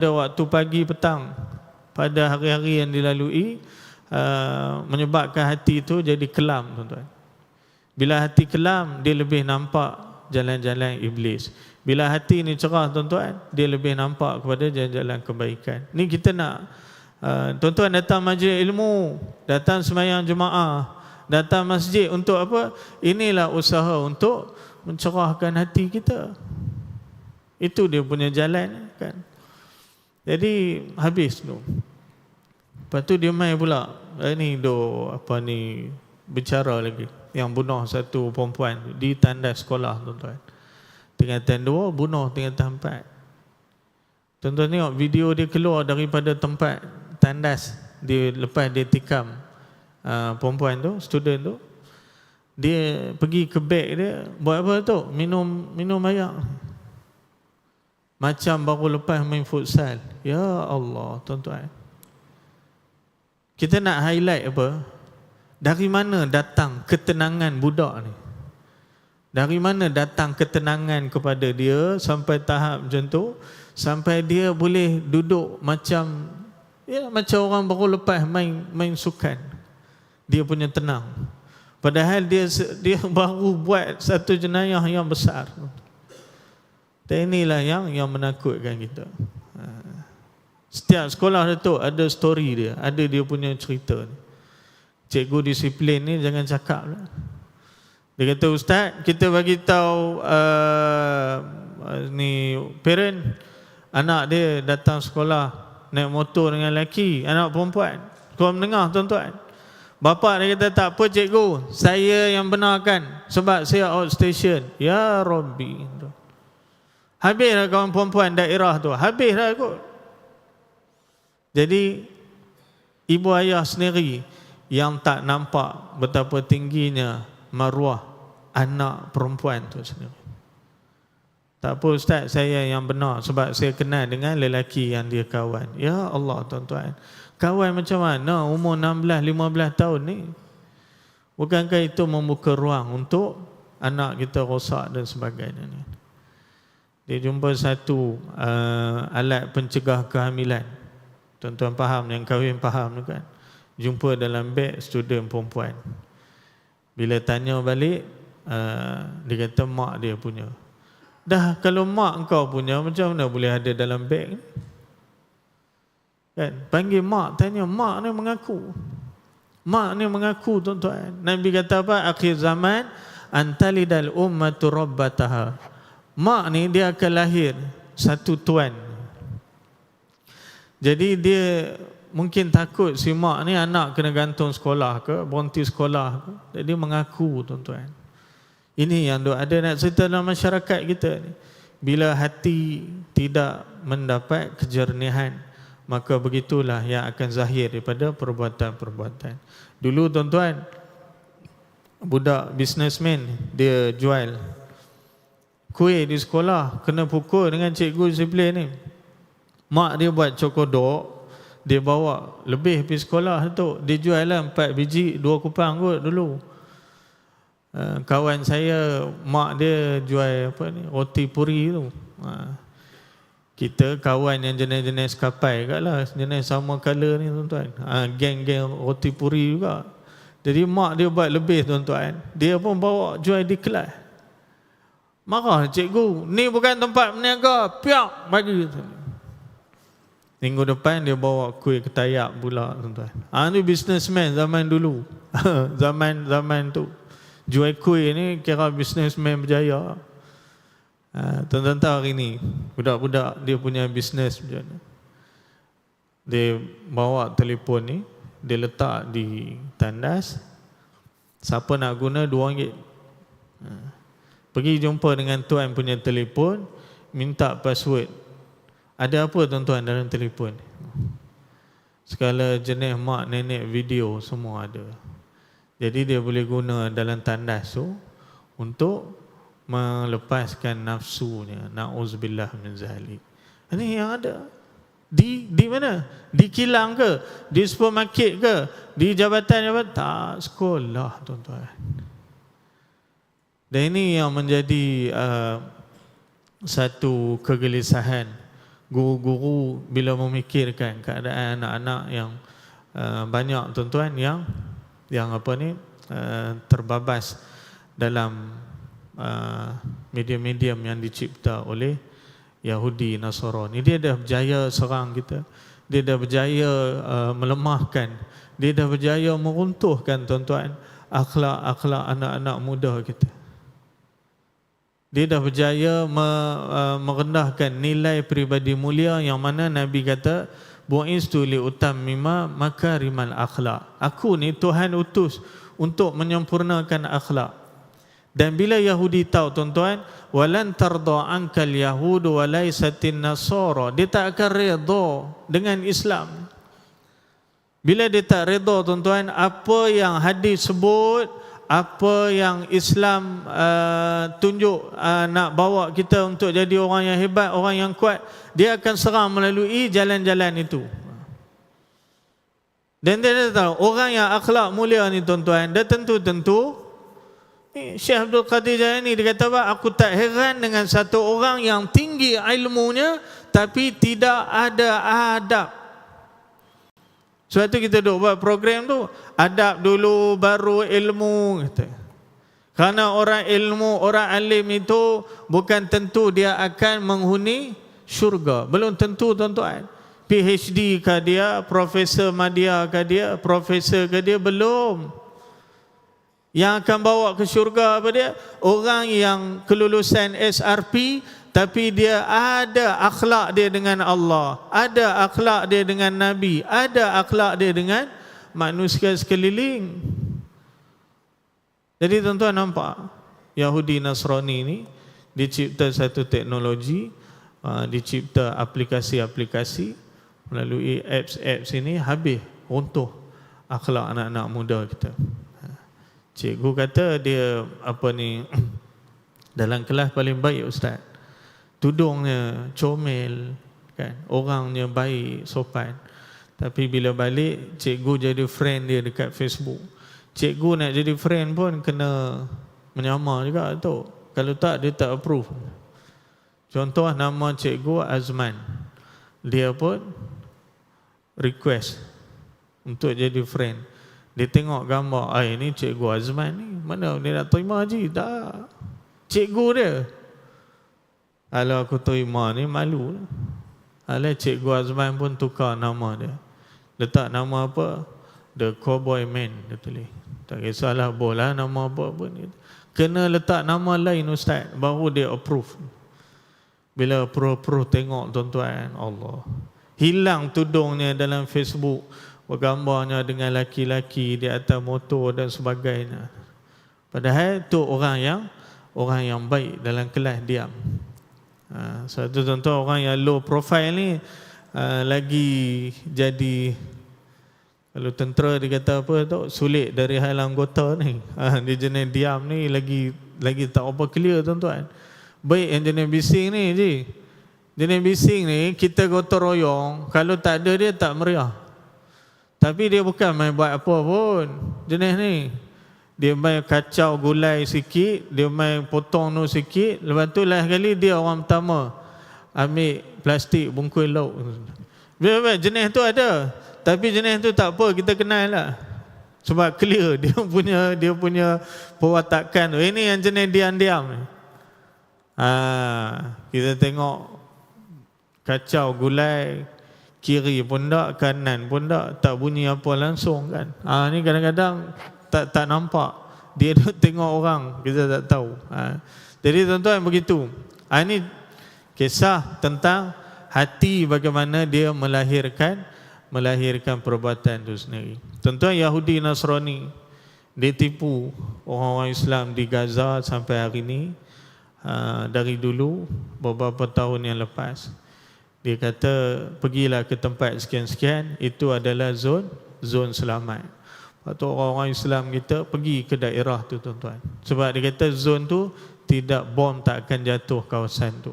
pada waktu pagi petang pada hari-hari yang dilalui uh, menyebabkan hati itu jadi kelam tuan-tuan. Bila hati kelam dia lebih nampak jalan-jalan iblis. Bila hati ni cerah tuan-tuan dia lebih nampak kepada jalan-jalan kebaikan. Ni kita nak uh, tuan-tuan datang majlis ilmu, datang semayang jemaah, datang masjid untuk apa? Inilah usaha untuk mencerahkan hati kita. Itu dia punya jalan kan. Jadi habis tu. Lepas tu dia main pula. Eh, ni do apa ni bicara lagi. Yang bunuh satu perempuan di tandas sekolah tuan-tuan. Tingkatan dua bunuh tingkatan empat. Tuan-tuan tengok video dia keluar daripada tempat tandas dia lepas dia tikam uh, perempuan tu, student tu. Dia pergi ke beg dia, buat apa tu? Minum minum air. Macam baru lepas main futsal. Ya Allah, tuan-tuan. Kita nak highlight apa? Dari mana datang ketenangan budak ni? Dari mana datang ketenangan kepada dia sampai tahap macam tu? Sampai dia boleh duduk macam ya macam orang baru lepas main main sukan. Dia punya tenang. Padahal dia dia baru buat satu jenayah yang besar. Dan inilah yang yang menakutkan kita. Ha. Setiap sekolah tu ada story dia, ada dia punya cerita. Cikgu disiplin ni jangan cakap lah. Dia kata ustaz, kita bagi tahu uh, ni parent anak dia datang sekolah naik motor dengan lelaki, anak perempuan. Kau mendengar tuan-tuan. Bapa dia kata tak apa cikgu, saya yang benarkan sebab saya outstation. Ya Rabbi. Habislah kawan perempuan daerah tu. Habislah kot. Jadi ibu ayah sendiri yang tak nampak betapa tingginya maruah anak perempuan tu sendiri. Tak apa ustaz saya yang benar sebab saya kenal dengan lelaki yang dia kawan. Ya Allah tuan-tuan. Kawan macam mana umur 16 15 tahun ni? Bukankah itu membuka ruang untuk anak kita rosak dan sebagainya ni? Dia jumpa satu uh, alat pencegah kehamilan. Tuan-tuan faham yang kahwin faham tu kan. Jumpa dalam beg student perempuan. Bila tanya balik, uh, dia kata mak dia punya. Dah kalau mak kau punya, macam mana boleh ada dalam beg Kan? Panggil mak, tanya mak ni mengaku. Mak ni mengaku tuan-tuan. Nabi kata apa? Akhir zaman, antalidal ummatu rabbataha mak ni dia akan lahir satu tuan. Jadi dia mungkin takut si mak ni anak kena gantung sekolah ke, berhenti sekolah ke. Jadi mengaku tuan-tuan. Ini yang ada nak cerita dalam masyarakat kita ni. Bila hati tidak mendapat kejernihan, maka begitulah yang akan zahir daripada perbuatan-perbuatan. Dulu tuan-tuan, budak businessman dia jual kuih di sekolah kena pukul dengan cikgu disiplin ni. Mak dia buat cokodok dia bawa lebih pergi sekolah tu. Dia jual lah empat biji dua kupang kot dulu. Uh, kawan saya mak dia jual apa ni roti puri tu. Uh, kita kawan yang jenis-jenis kapai kat lah jenis sama color ni tuan-tuan. Uh, geng-geng roti puri juga. Jadi mak dia buat lebih tuan-tuan. Dia pun bawa jual di kelas Marah cikgu, ni bukan tempat meniaga, piak bagi. Minggu depan dia bawa kuih ketayak pula tuan-tuan. Ah ni businessman zaman dulu. zaman zaman tu. Jual kuih ni kira businessman berjaya. Ah tuan-tuan tahu hari ni budak-budak dia punya bisnes macam mana. Dia bawa telefon ni, dia letak di tandas. Siapa nak guna RM2. Ah. Pergi jumpa dengan tuan punya telefon Minta password Ada apa tuan-tuan dalam telefon Segala jenis mak, nenek, video semua ada Jadi dia boleh guna dalam tandas tu Untuk melepaskan nafsunya Na'uzubillah min zalik Ini yang ada di di mana? Di kilang ke? Di supermarket ke? Di jabatan-jabatan? Tak sekolah tuan-tuan dan ini yang menjadi uh, satu kegelisahan guru-guru bila memikirkan keadaan anak-anak yang uh, banyak tuan-tuan yang yang apa ni uh, terbabas dalam uh, medium-medium yang dicipta oleh Yahudi Nasara. Ni dia dah berjaya serang kita. Dia dah berjaya uh, melemahkan. Dia dah berjaya meruntuhkan tuan-tuan akhlak-akhlak anak-anak muda kita. Dia dah berjaya me, uh, merendahkan nilai peribadi mulia yang mana Nabi kata bu'istu li utammima makarimal akhlak. Aku ni Tuhan utus untuk menyempurnakan akhlak. Dan bila Yahudi tahu tuan-tuan, walan tarda ankal yahud wa laysatin nasara, dia tak akan redha dengan Islam. Bila dia tak redha tuan-tuan, apa yang hadis sebut, apa yang Islam uh, tunjuk uh, nak bawa kita untuk jadi orang yang hebat, orang yang kuat, dia akan serang melalui jalan-jalan itu. Dan dia tahu, orang yang akhlak mulia ni tuan-tuan, dia tentu-tentu Syekh Abdul Qadir Jailani dia kata? Aku tak heran dengan satu orang yang tinggi ilmunya tapi tidak ada adab. Sebab tu kita duk buat program tu, adab dulu baru ilmu kata. Kerana orang ilmu, orang alim itu bukan tentu dia akan menghuni syurga. Belum tentu tuan-tuan. PhD ke dia, Profesor Madya ke dia, Profesor ke dia, belum. Yang akan bawa ke syurga apa dia? Orang yang kelulusan SRP tapi dia ada akhlak dia dengan Allah, ada akhlak dia dengan Nabi, ada akhlak dia dengan manusia sekeliling. Jadi tuan-tuan nampak Yahudi Nasrani ini dicipta satu teknologi, uh, dicipta aplikasi-aplikasi melalui apps-apps ini habis runtuh akhlak anak-anak muda kita. Cikgu kata dia apa ni dalam kelas paling baik ustaz. Tudungnya comel kan. Orangnya baik, sopan. Tapi bila balik cikgu jadi friend dia dekat Facebook. Cikgu nak jadi friend pun kena menyamar juga tu. Kalau tak dia tak approve. Contoh nama cikgu Azman. Dia pun request untuk jadi friend. Dia tengok gambar, ah ini cikgu Azman ni. Mana dia nak terima haji? Tak. Cikgu dia. Kalau aku terima ni malu. Alah cikgu Azman pun tukar nama dia. Letak nama apa? The Cowboy Man dia tulis. Tak kisahlah boleh nama apa pun. Kena letak nama lain ustaz baru dia approve. Bila approve-approve tengok tuan-tuan Allah. Hilang tudungnya dalam Facebook bergambarnya dengan laki-laki di atas motor dan sebagainya. Padahal itu orang yang orang yang baik dalam kelas diam. Ha, satu contoh orang yang low profile ni uh, lagi jadi kalau tentera dia kata apa tu sulit dari hal anggota ni. Ha, dia jenis diam ni lagi lagi tak apa clear tuan-tuan. Baik yang jenis bising ni je. Jenis bising ni kita gotong royong kalau tak ada dia tak meriah. Tapi dia bukan main buat apa pun jenis ni. Dia main kacau gulai sikit, dia main potong nu sikit, lepas tu last kali dia orang pertama ambil plastik bungkus lauk. Biar jenis tu ada. Tapi jenis tu tak apa, kita kenal lah. Sebab clear dia punya dia punya perwatakan tu. Ini yang jenis diam-diam. Ha, kita tengok kacau gulai, kiri pun tak, kanan pun tak, tak bunyi apa langsung kan. Ah ha, ni kadang-kadang tak tak nampak. Dia duk tengok orang, kita tak tahu. Ha. Jadi tuan-tuan begitu. Ha, ini kisah tentang hati bagaimana dia melahirkan melahirkan perbuatan itu sendiri. Tuan-tuan Yahudi Nasrani dia tipu orang-orang Islam di Gaza sampai hari ini uh, dari dulu beberapa tahun yang lepas. Dia kata pergilah ke tempat sekian-sekian itu adalah zon zon selamat. Atau orang-orang Islam kita pergi ke daerah tu tuan-tuan. Sebab dia kata zon tu tidak bom tak akan jatuh kawasan tu.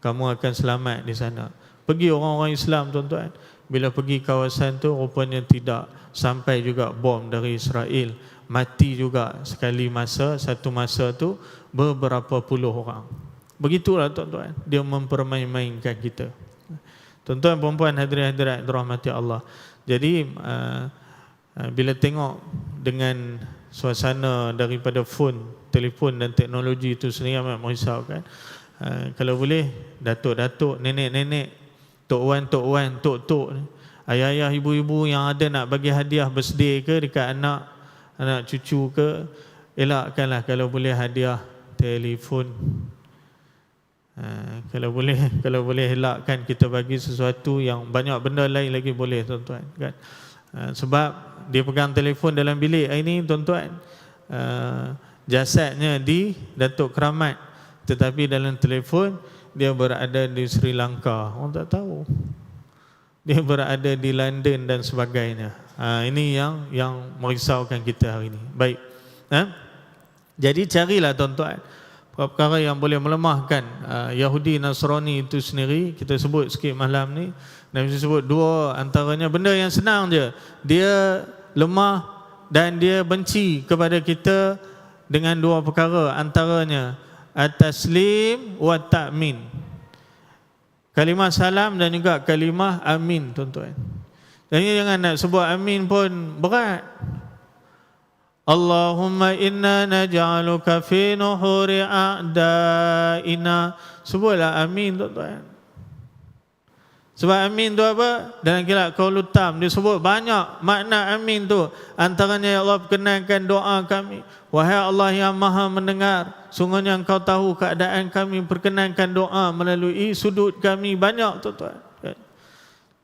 Kamu akan selamat di sana. Pergi orang-orang Islam tuan-tuan. Bila pergi kawasan tu rupanya tidak sampai juga bom dari Israel. Mati juga sekali masa, satu masa tu beberapa puluh orang. Begitulah tuan-tuan. Dia mempermain-mainkan kita. Tuan-tuan perempuan hadirin-hadirat dirahmati Allah. Jadi uh, bila tengok dengan suasana daripada phone, telefon dan teknologi itu sendiri amat merisaukan. Uh, kalau boleh datuk-datuk, nenek-nenek, tok wan, tok wan, tok-tok ayah-ayah, ibu-ibu yang ada nak bagi hadiah birthday ke dekat anak anak cucu ke elakkanlah kalau boleh hadiah telefon Ha, kalau boleh kalau boleh elakkan kita bagi sesuatu yang banyak benda lain lagi boleh tuan-tuan kan ha, sebab dia pegang telefon dalam bilik. Ini tuan-tuan ha, jasadnya di Datuk Keramat. Tetapi dalam telefon dia berada di Sri Lanka. Orang tak tahu. Dia berada di London dan sebagainya. Ini yang yang merisaukan kita hari ini. Baik. Jadi carilah tuan-tuan perkara yang boleh melemahkan Yahudi Nasrani itu sendiri. Kita sebut sikit malam ni Nabi sebut dua antaranya benda yang senang je dia lemah dan dia benci kepada kita dengan dua perkara antaranya at-taslim wa ta'min kalimah salam dan juga kalimah amin tuan-tuan jadi jangan nak sebut amin pun berat Allahumma inna naj'aluka fi nuhuri a'daina. Sebutlah amin tuan-tuan. Sebab amin tu apa? Dalam kitab Qaul Tam dia sebut banyak makna amin tu. Antaranya ya Allah perkenankan doa kami. Wahai Allah yang Maha mendengar, sungguhnya Engkau tahu keadaan kami perkenankan doa melalui sudut kami banyak tuan-tuan.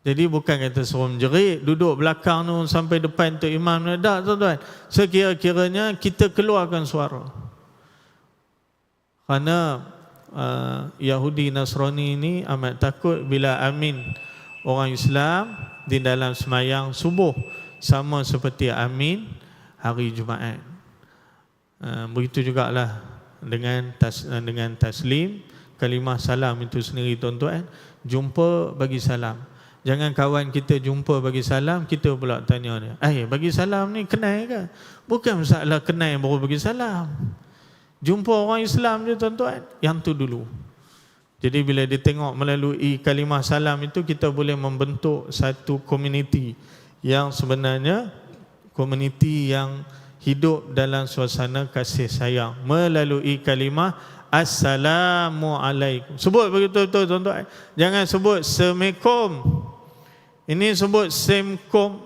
Jadi bukan kata suruh menjerit, duduk belakang tu sampai depan tu imam ni. Tak tuan-tuan. Sekira-kiranya kita keluarkan suara. Kerana uh, Yahudi Nasrani ini amat takut bila amin orang Islam di dalam semayang subuh. Sama seperti amin hari Jumaat. Uh, begitu jugalah dengan tas, dengan taslim kalimah salam itu sendiri tuan-tuan. Jumpa bagi salam. Jangan kawan kita jumpa bagi salam, kita pula tanya dia. Eh, bagi salam ni kenal ke? Bukan masalah kenal baru bagi salam. Jumpa orang Islam je tuan-tuan. Yang tu dulu. Jadi bila dia tengok melalui kalimah salam itu, kita boleh membentuk satu komuniti yang sebenarnya komuniti yang hidup dalam suasana kasih sayang melalui kalimah Assalamualaikum. Sebut begitu betul tuan-tuan. Jangan sebut Assalamualaikum. Ini sebut semkom.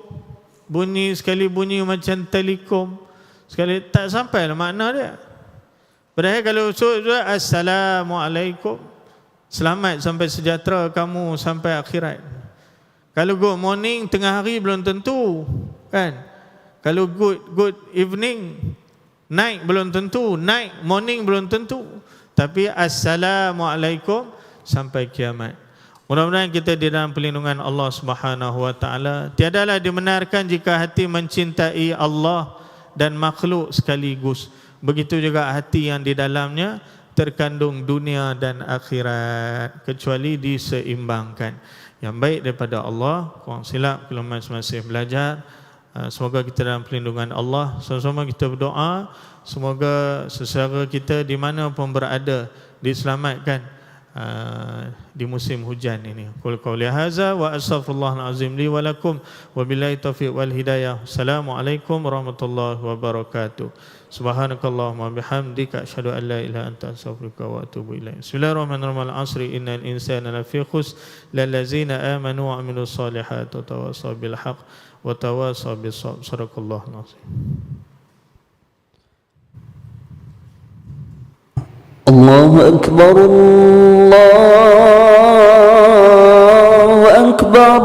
Bunyi sekali bunyi macam telekom. Sekali tak sampai lah makna dia. Padahal kalau sebut Assalamualaikum. Selamat sampai sejahtera kamu sampai akhirat. Kalau good morning tengah hari belum tentu. Kan? Kalau good good evening night belum tentu. Night morning belum tentu. Tapi assalamualaikum sampai kiamat. Mudah-mudahan kita di dalam perlindungan Allah Subhanahu wa taala. Tiadalah dibenarkan jika hati mencintai Allah dan makhluk sekaligus. Begitu juga hati yang di dalamnya terkandung dunia dan akhirat kecuali diseimbangkan. Yang baik daripada Allah, kurang silap kalau masih belajar. Uh, semoga kita dalam perlindungan Allah. Sama-sama kita berdoa Semoga sesara kita di mana pun berada diselamatkan uh, di musim hujan ini. Qul qawli hadza wa astaghfirullahal azim li wa lakum wa billahi taufiq wal hidayah. Assalamualaikum warahmatullahi wabarakatuh. Subhanakallahumma bihamdika asyhadu an la ilaha anta astaghfiruka wa atubu ilaik. Bismillahirrahmanirrahim. Al-asri innal insana lafi khusr lallazina amanu wa amilus solihati wa tawassaw bil haqq wa tawassaw bis sabr. Sadaqallahu nazim. الله أكبر الله أكبر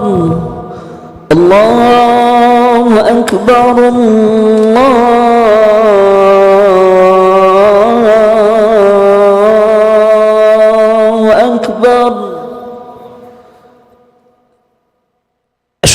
الله أكبر الله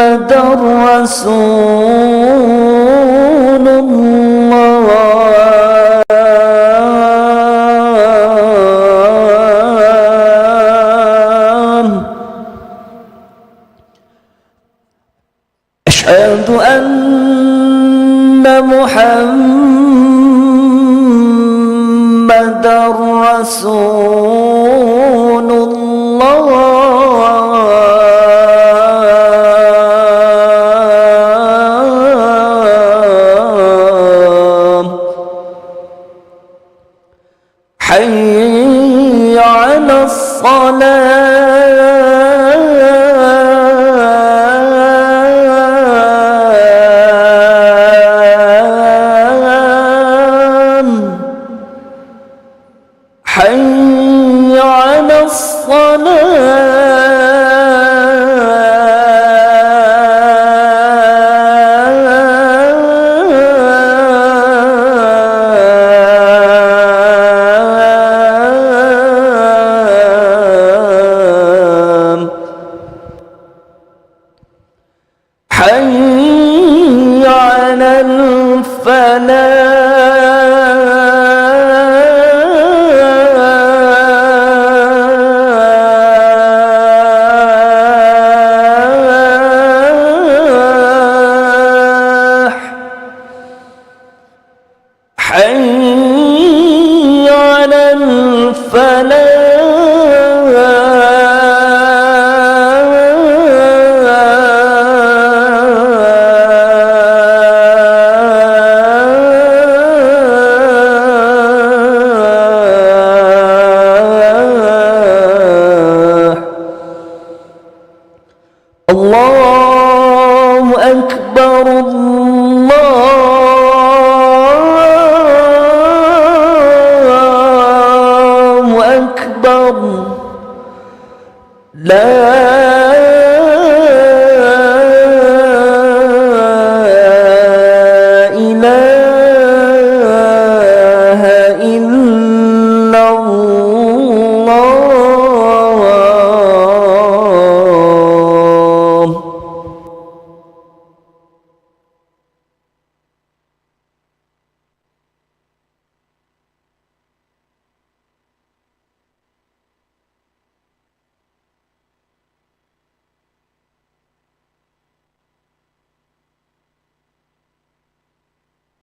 محمد رسول الله. Allah